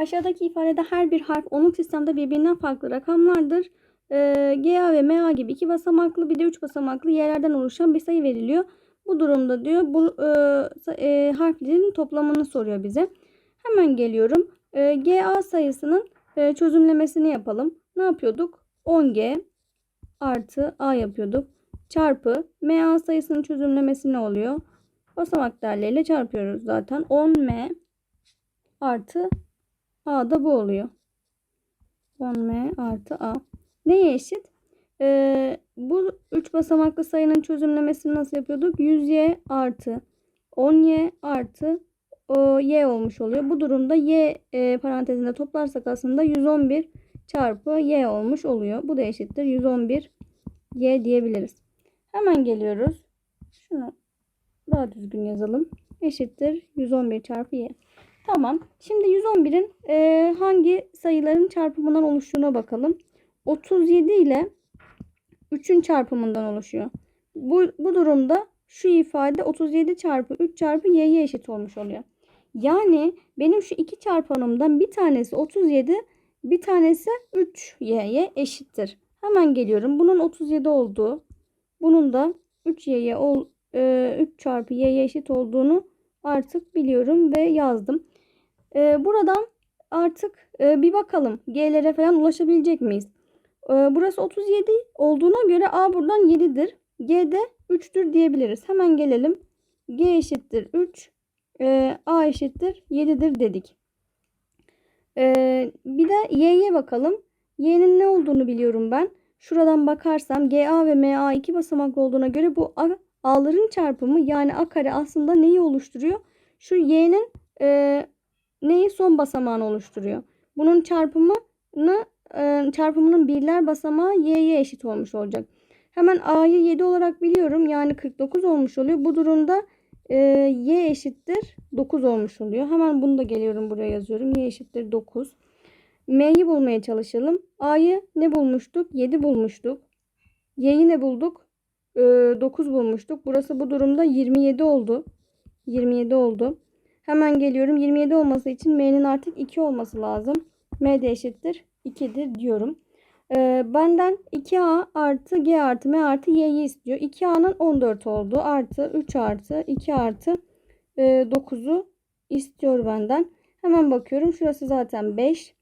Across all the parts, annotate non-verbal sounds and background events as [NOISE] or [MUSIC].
Aşağıdaki ifadede her bir harf onluk sistemde birbirinden farklı rakamlardır. Ee, GA ve MA gibi iki basamaklı bir de üç basamaklı yerlerden oluşan bir sayı veriliyor. Bu durumda diyor bu e, e, harflerin toplamını soruyor bize. Hemen geliyorum. E, GA sayısının e, çözümlemesini yapalım. Ne yapıyorduk? 10G artı A yapıyorduk. Çarpı MA sayısının çözümlemesi ne oluyor? Basamak değerleriyle çarpıyoruz zaten. 10M artı A da bu oluyor. 10M artı A. Neye eşit? Ee, bu 3 basamaklı sayının çözümlemesini nasıl yapıyorduk? 100Y artı 10Y artı o, Y olmuş oluyor. Bu durumda Y e, parantezinde toplarsak aslında 111 çarpı Y olmuş oluyor. Bu da eşittir. 111 Y diyebiliriz. Hemen geliyoruz. Şunu daha düzgün yazalım. Eşittir 111 çarpı Y. Tamam. Şimdi 111'in e, hangi sayıların çarpımından oluştuğuna bakalım. 37 ile 3'ün çarpımından oluşuyor. Bu, bu durumda şu ifade 37 çarpı 3 çarpı y'ye eşit olmuş oluyor. Yani benim şu iki çarpanımdan bir tanesi 37 bir tanesi 3y'ye eşittir. Hemen geliyorum. Bunun 37 olduğu bunun da 3y'ye ol, e, 3 çarpı y'ye eşit olduğunu artık biliyorum ve yazdım. E, buradan artık e, bir bakalım G'lere falan ulaşabilecek miyiz? E, burası 37 olduğuna göre A buradan 7'dir. G de 3'tür diyebiliriz. Hemen gelelim. G eşittir 3. e, A eşittir 7'dir dedik. E, bir de Y'ye bakalım. Y'nin ne olduğunu biliyorum ben. Şuradan bakarsam GA ve MA iki basamak olduğuna göre bu A, A'ların çarpımı yani A kare aslında neyi oluşturuyor? Şu Y'nin e, neyi son basamağını oluşturuyor. Bunun çarpımını e, çarpımının birler basamağı y'ye eşit olmuş olacak. Hemen a'yı 7 olarak biliyorum. Yani 49 olmuş oluyor. Bu durumda e, y eşittir 9 olmuş oluyor. Hemen bunu da geliyorum buraya yazıyorum. y eşittir 9. M'yi bulmaya çalışalım. A'yı ne bulmuştuk? 7 bulmuştuk. Y'yi ne bulduk? E, 9 bulmuştuk. Burası bu durumda 27 oldu. 27 oldu. Hemen geliyorum. 27 olması için M'nin artık 2 olması lazım. M de eşittir 2'dir diyorum. Ee, benden 2A artı G artı M artı Y'yi istiyor. 2A'nın 14 olduğu artı 3 artı 2 artı e, 9'u istiyor benden. Hemen bakıyorum. Şurası zaten 5.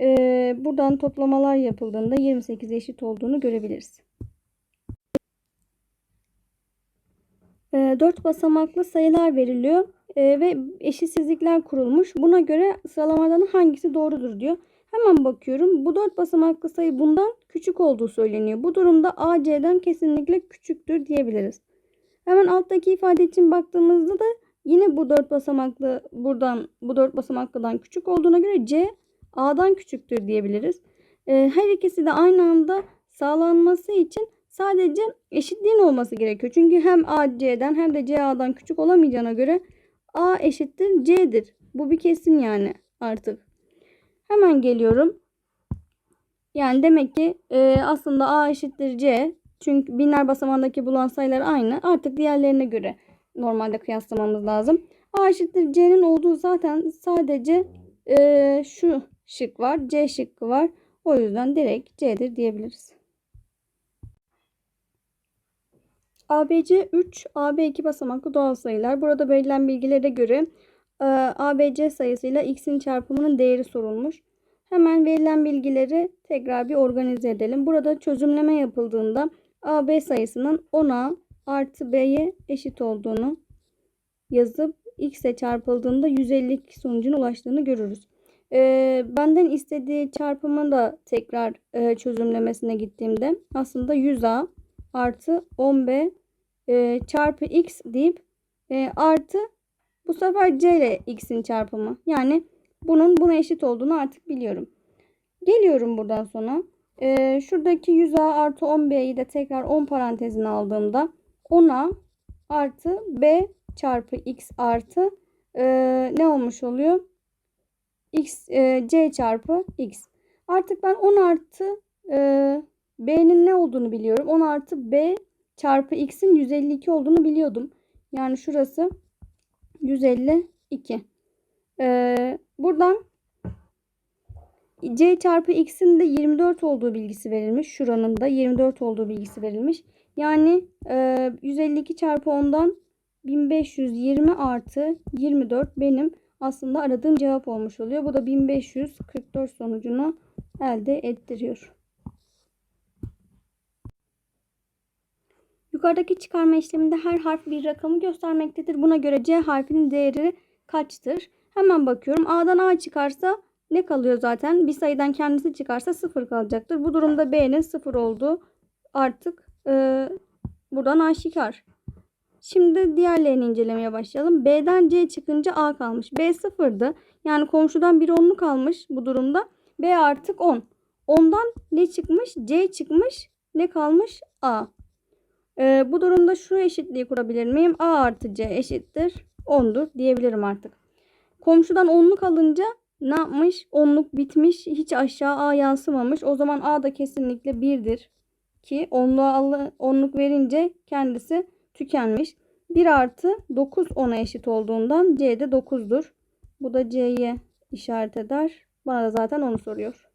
Ee, buradan toplamalar yapıldığında 28 eşit olduğunu görebiliriz. 4 basamaklı sayılar veriliyor e, ve eşitsizlikler kurulmuş. Buna göre sıralamadan hangisi doğrudur diyor. Hemen bakıyorum. Bu 4 basamaklı sayı bundan küçük olduğu söyleniyor. Bu durumda A C'den kesinlikle küçüktür diyebiliriz. Hemen alttaki ifade için baktığımızda da yine bu 4 basamaklı buradan bu 4 basamaklıdan küçük olduğuna göre C A'dan küçüktür diyebiliriz. E, her ikisi de aynı anda sağlanması için sadece eşitliğin olması gerekiyor. Çünkü hem A C'den hem de C A'dan küçük olamayacağına göre A eşittir C'dir. Bu bir kesin yani artık. Hemen geliyorum. Yani demek ki e, aslında A eşittir C. Çünkü binler basamağındaki bulan sayılar aynı. Artık diğerlerine göre normalde kıyaslamamız lazım. A eşittir C'nin olduğu zaten sadece e, şu şık var. C şıkkı var. O yüzden direkt C'dir diyebiliriz. ABC 3, AB 2 basamaklı doğal sayılar. Burada verilen bilgilere göre e, ABC sayısıyla x'in çarpımının değeri sorulmuş. Hemen verilen bilgileri tekrar bir organize edelim. Burada çözümleme yapıldığında AB sayısının 10A artı B'ye eşit olduğunu yazıp x'e çarpıldığında 152 sonucuna ulaştığını görürüz. E, benden istediği çarpımın da tekrar e, çözümlemesine gittiğimde aslında 100A artı 10B e, çarpı x deyip e, artı bu sefer c ile x'in çarpımı. Yani bunun buna eşit olduğunu artık biliyorum. Geliyorum buradan sonra. E, şuradaki 100a artı 10b'yi de tekrar 10 parantezine aldığımda 10a artı b çarpı x artı e, ne olmuş oluyor? x e, c çarpı x. Artık ben 10 artı e, b'nin ne olduğunu biliyorum. 10 artı b çarpı x'in 152 olduğunu biliyordum. Yani şurası 152. Ee, buradan C çarpı x'in de 24 olduğu bilgisi verilmiş. Şuranın da 24 olduğu bilgisi verilmiş. Yani e, 152 çarpı 10'dan 1520 artı 24 benim aslında aradığım cevap olmuş oluyor. Bu da 1544 sonucunu elde ettiriyor. Yukarıdaki çıkarma işleminde her harf bir rakamı göstermektedir. Buna göre C harfinin değeri kaçtır? Hemen bakıyorum. A'dan A çıkarsa ne kalıyor zaten? Bir sayıdan kendisi çıkarsa 0 kalacaktır. Bu durumda B'nin 0 olduğu artık e, buradan aşikar. Şimdi diğerlerini incelemeye başlayalım. B'den C çıkınca A kalmış. B sıfırdı. Yani komşudan bir onlu kalmış bu durumda. B artık 10. Ondan ne çıkmış? C çıkmış. Ne kalmış? A. Ee, bu durumda şu eşitliği kurabilir miyim? A artı C eşittir 10'dur diyebilirim artık. Komşudan onluk alınca ne yapmış? Onluk bitmiş. Hiç aşağı A yansımamış. O zaman A da kesinlikle 1'dir. Ki onluğa onluk verince kendisi tükenmiş. 1 artı 9 10'a eşit olduğundan C de 9'dur. Bu da C'ye işaret eder. Bana da zaten onu soruyor.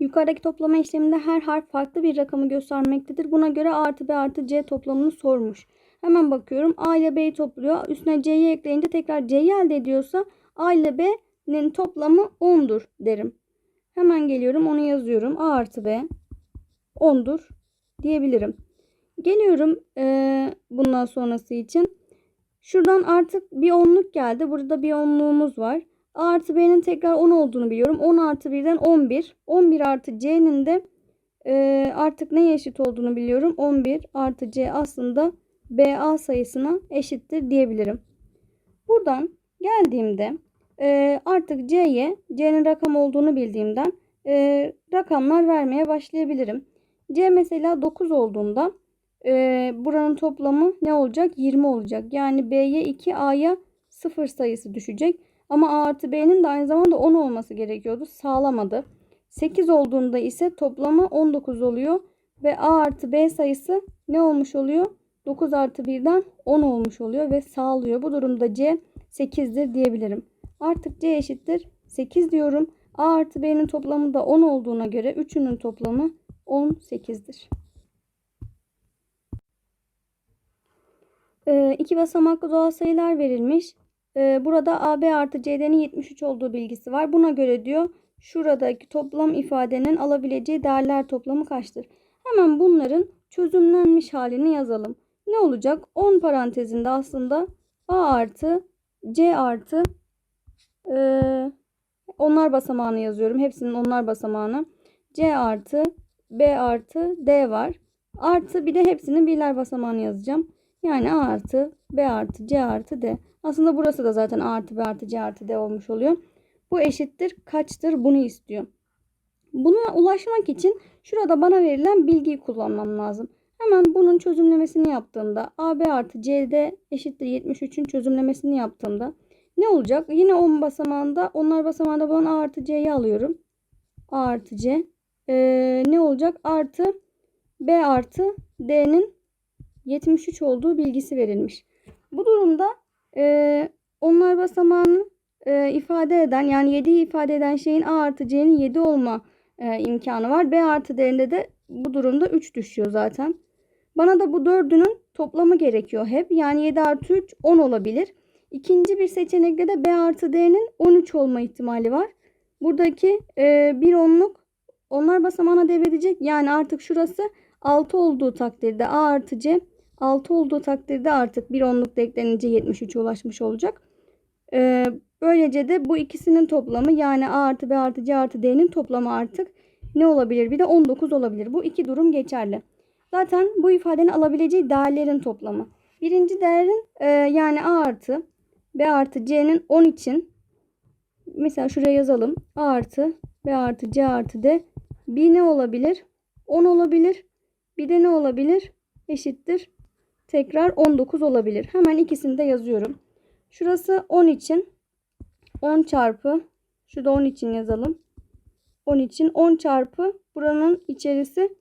Yukarıdaki toplama işleminde her harf farklı bir rakamı göstermektedir. Buna göre artı B artı C toplamını sormuş. Hemen bakıyorum. A ile B'yi topluyor. Üstüne C'yi ekleyince tekrar C'yi elde ediyorsa A ile B'nin toplamı 10'dur derim. Hemen geliyorum onu yazıyorum. A artı B 10'dur diyebilirim. Geliyorum e, bundan sonrası için. Şuradan artık bir onluk geldi. Burada bir onluğumuz var. A artı B'nin tekrar 10 olduğunu biliyorum. 10 artı 1'den 11. 11 artı C'nin de e, artık neye eşit olduğunu biliyorum. 11 artı C aslında BA sayısına eşittir diyebilirim. Buradan geldiğimde e, artık C'ye C'nin rakam olduğunu bildiğimden e, rakamlar vermeye başlayabilirim. C mesela 9 olduğunda e, buranın toplamı ne olacak? 20 olacak. Yani B'ye 2 A'ya 0 sayısı düşecek. Ama A artı B'nin de aynı zamanda 10 olması gerekiyordu. Sağlamadı. 8 olduğunda ise toplamı 19 oluyor. Ve A artı B sayısı ne olmuş oluyor? 9 artı 1'den 10 olmuş oluyor ve sağlıyor. Bu durumda C 8'dir diyebilirim. Artık C eşittir 8 diyorum. A artı B'nin toplamı da 10 olduğuna göre 3'ünün toplamı 18'dir. Ee, iki basamaklı doğal sayılar verilmiş. Ee, burada AB artı CD'nin 73 olduğu bilgisi var. Buna göre diyor şuradaki toplam ifadenin alabileceği değerler toplamı kaçtır? Hemen bunların çözümlenmiş halini yazalım. Ne olacak? 10 parantezinde aslında A artı C artı e, onlar basamağını yazıyorum. Hepsinin onlar basamağını. C artı B artı D var. Artı bir de hepsinin birler basamağını yazacağım. Yani A artı B artı C artı D. Aslında burası da zaten A artı B artı C artı D olmuş oluyor. Bu eşittir kaçtır bunu istiyor. Buna ulaşmak için şurada bana verilen bilgiyi kullanmam lazım. Hemen bunun çözümlemesini yaptığımda AB artı CD eşittir 73'ün çözümlemesini yaptığımda ne olacak? Yine 10 basamağında onlar basamağında bulan A artı C'yi alıyorum. A artı C. Ee, ne olacak? Artı B artı D'nin 73 olduğu bilgisi verilmiş. Bu durumda e, onlar basamağını e, ifade eden yani 7'yi ifade eden şeyin A artı C'nin 7 olma e, imkanı var. B artı D'inde de bu durumda 3 düşüyor zaten. Bana da bu dördünün toplamı gerekiyor hep. Yani 7 artı 3 10 olabilir. İkinci bir seçenekte de B artı D'nin 13 olma ihtimali var. Buradaki e, bir onluk onlar basamağına devredecek. Yani artık şurası 6 olduğu takdirde A artı C 6 olduğu takdirde artık bir onluk da eklenince 73'e ulaşmış olacak. E, böylece de bu ikisinin toplamı yani A artı B artı C artı D'nin toplamı artık ne olabilir? Bir de 19 olabilir. Bu iki durum geçerli. Zaten bu ifadenin alabileceği değerlerin toplamı. Birinci değerin e, yani A artı B artı C'nin 10 için mesela şuraya yazalım. A artı B artı C artı D bir ne olabilir? 10 olabilir. Bir de ne olabilir? Eşittir. Tekrar 19 olabilir. Hemen ikisini de yazıyorum. Şurası 10 için 10 çarpı şurada 10 için yazalım. 10 için 10 çarpı buranın içerisi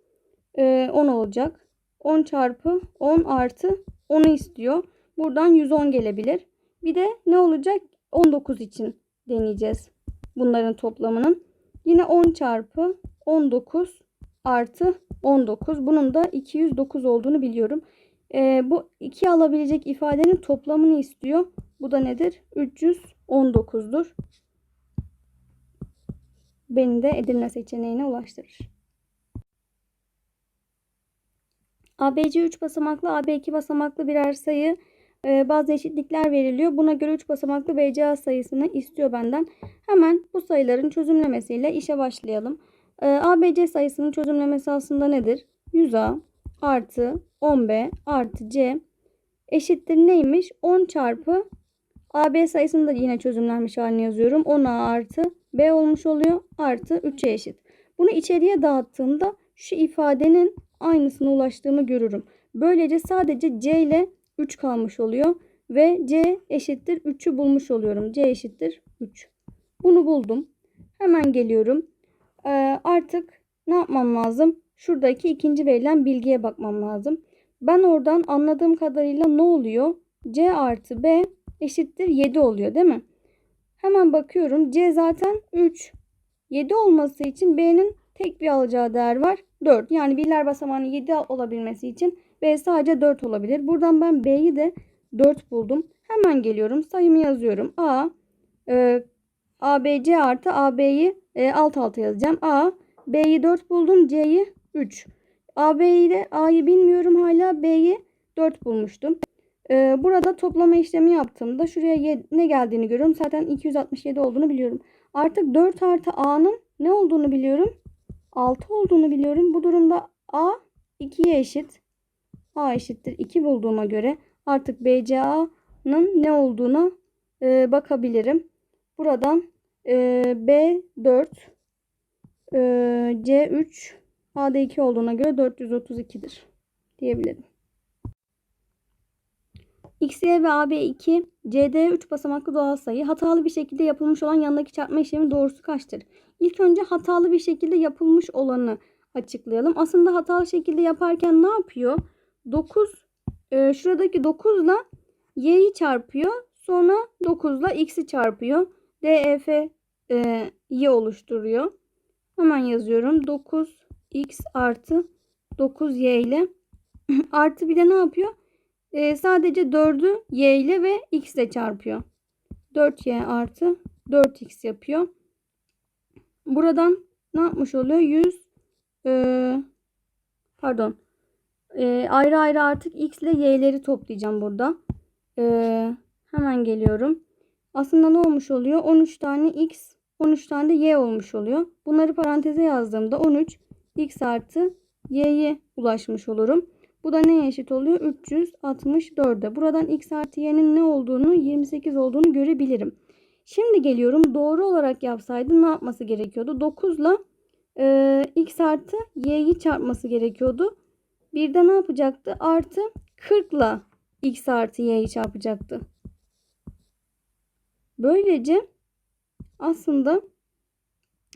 10 e, olacak. 10 çarpı 10 artı 10'u istiyor. Buradan 110 gelebilir. Bir de ne olacak? 19 için deneyeceğiz. Bunların toplamının. Yine 10 çarpı 19 artı 19. Bunun da 209 olduğunu biliyorum. Ee, bu 2 alabilecek ifadenin toplamını istiyor. Bu da nedir? 319'dur. Beni de Edirne seçeneğine ulaştırır. ABC 3 basamaklı, AB 2 basamaklı birer sayı e, bazı eşitlikler veriliyor. Buna göre 3 basamaklı BCA sayısını istiyor benden. Hemen bu sayıların çözümlemesiyle işe başlayalım. E, ABC sayısının çözümlemesi aslında nedir? 100A artı 10B artı C eşittir neymiş? 10 çarpı AB sayısını da yine çözümlenmiş halini yazıyorum. 10A artı B olmuş oluyor. Artı 3'e eşit. Bunu içeriye dağıttığımda şu ifadenin aynısına ulaştığımı görürüm. Böylece sadece C ile 3 kalmış oluyor. Ve C eşittir 3'ü bulmuş oluyorum. C eşittir 3. Bunu buldum. Hemen geliyorum. Ee, artık ne yapmam lazım? Şuradaki ikinci verilen bilgiye bakmam lazım. Ben oradan anladığım kadarıyla ne oluyor? C artı B eşittir 7 oluyor değil mi? Hemen bakıyorum. C zaten 3. 7 olması için B'nin tek bir alacağı değer var. 4. Yani birler basamağının 7 olabilmesi için B sadece 4 olabilir. Buradan ben B'yi de 4 buldum. Hemen geliyorum. Sayımı yazıyorum. A e, ABC artı AB'yi e, alt alta yazacağım. A B'yi 4 buldum. C'yi 3. AB'yi ile A'yı bilmiyorum hala. B'yi 4 bulmuştum. Ee, burada toplama işlemi yaptığımda şuraya ne geldiğini görüyorum. Zaten 267 olduğunu biliyorum. Artık 4 artı A'nın ne olduğunu biliyorum. 6 olduğunu biliyorum. Bu durumda A 2'ye eşit. A eşittir 2 bulduğuma göre artık BCA'nın ne olduğuna e, bakabilirim. Buradan e, B4 e, C3 A'da 2 olduğuna göre 432'dir diyebilirim. XY ve AB2 CD 3 basamaklı doğal sayı hatalı bir şekilde yapılmış olan yanındaki çarpma işlemi doğrusu kaçtır? İlk önce hatalı bir şekilde yapılmış olanı açıklayalım. Aslında hatalı şekilde yaparken ne yapıyor? 9 e, şuradaki 9 ile y'yi çarpıyor. Sonra 9 ile x'i çarpıyor. DEF e, y oluşturuyor. Hemen yazıyorum. 9x artı 9y ile [CLEARS THROAT] artı bir de ne yapıyor? e, sadece 4'ü y ile ve x ile çarpıyor. 4y artı 4x yapıyor. Buradan ne yapmış oluyor? 100 e, pardon e, ayrı ayrı artık x ile y'leri toplayacağım burada. E, hemen geliyorum. Aslında ne olmuş oluyor? 13 tane x 13 tane de y olmuş oluyor. Bunları paranteze yazdığımda 13 x artı y'ye ulaşmış olurum. Bu da neye eşit oluyor? 364'e. Buradan x artı y'nin ne olduğunu 28 olduğunu görebilirim. Şimdi geliyorum. Doğru olarak yapsaydı ne yapması gerekiyordu? 9 ile e, x artı y'yi çarpması gerekiyordu. Bir de ne yapacaktı? Artı 40 ile x artı y'yi çarpacaktı. Böylece aslında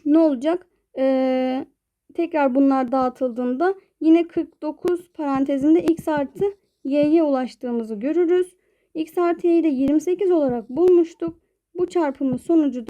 ne olacak? Ee, tekrar bunlar dağıtıldığında Yine 49 parantezinde x artı y'ye ulaştığımızı görürüz. x artı y'yi de 28 olarak bulmuştuk. Bu çarpımın sonucu